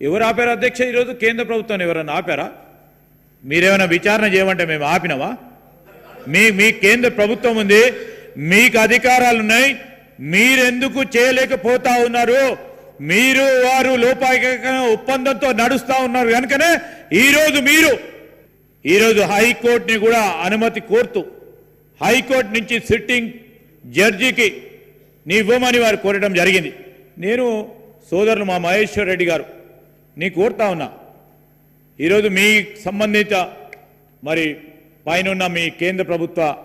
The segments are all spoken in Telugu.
ఎవరు ఆపారు అధ్యక్ష ఈరోజు? కేంద్ర ప్రభుత్వం ఎవరన్నా ఆపారా? మీరేమైనా విచారణ చేయమంటే మేము ఆపినావా మీ మీ కేంద్ర ప్రభుత్వం ఉంది మీకు అధికారాలు ఉన్నాయి మీరెందుకు చేయలేకపోతా ఉన్నారు? మీరు వారు లోపాయక ఒప్పందంతో నడుస్తూ ఉన్నారు కనుకనే ఈరోజు మీరు ఈరోజు హైకోర్టుని కూడా అనుమతి కోరుతూ హైకోర్టు నుంచి సిట్టింగ్ జడ్జికి నీ ఇవ్వమని వారు కోరడం జరిగింది. నేను సోదరులు మా మహేశ్వర్ రెడ్డి గారు నీ కోరుతా ఉన్నా. ఈరోజు మీ సంబంధిత మరి పైన మీ కేంద్ర ప్రభుత్వ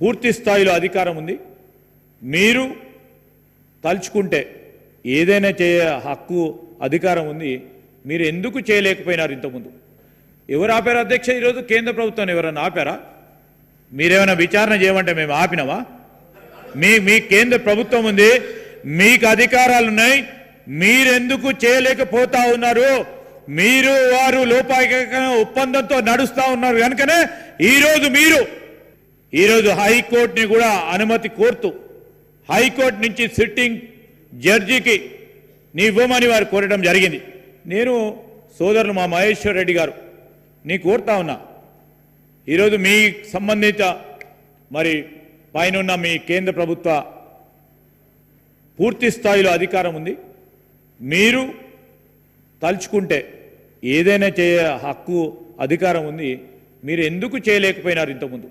పూర్తి స్థాయిలో అధికారం ఉంది. మీరు తలుచుకుంటే ఏదైనా చేయ హక్కు అధికారం ఉంది. మీరు ఎందుకు చేయలేకపోయినారు ఇంతకుముందు? ఎవరు ఆపారు అధ్యక్ష ఈరోజు? కేంద్ర ప్రభుత్వం ఎవరైనా ఆపారా? మీరేమైనా విచారణ చేయమంటే మేము ఆపినావా మీ మీ కేంద్ర ప్రభుత్వం ఉంది. మీకు అధికారాలు ఉన్నాయి మీరెందుకు చేయలేకపోతా ఉన్నారు? మీరు వారు లోపాయక ఒప్పందంతో నడుస్తూ ఉన్నారు కనుకనే ఈరోజు మీరు ఈరోజు హైకోర్టుని కూడా అనుమతి కోరుతూ హైకోర్టు నుంచి సిట్టింగ్ జడ్జికి నీ ఇవ్వమని వారు కోరడం జరిగింది. నేను సోదరులు మా మహేశ్వర్ రెడ్డి గారు నీ కోరుతా ఉన్నా. ఈరోజు మీ సంబంధిత మరి పైన మీ కేంద్ర ప్రభుత్వ పూర్తి స్థాయిలో అధికారం ఉంది. మీరు తలుచుకుంటే ఏదైనా చేయ హక్కు అధికారం ఉంది. మీరు ఎందుకు చేయలేకపోయినారు ఇంతకుముందు?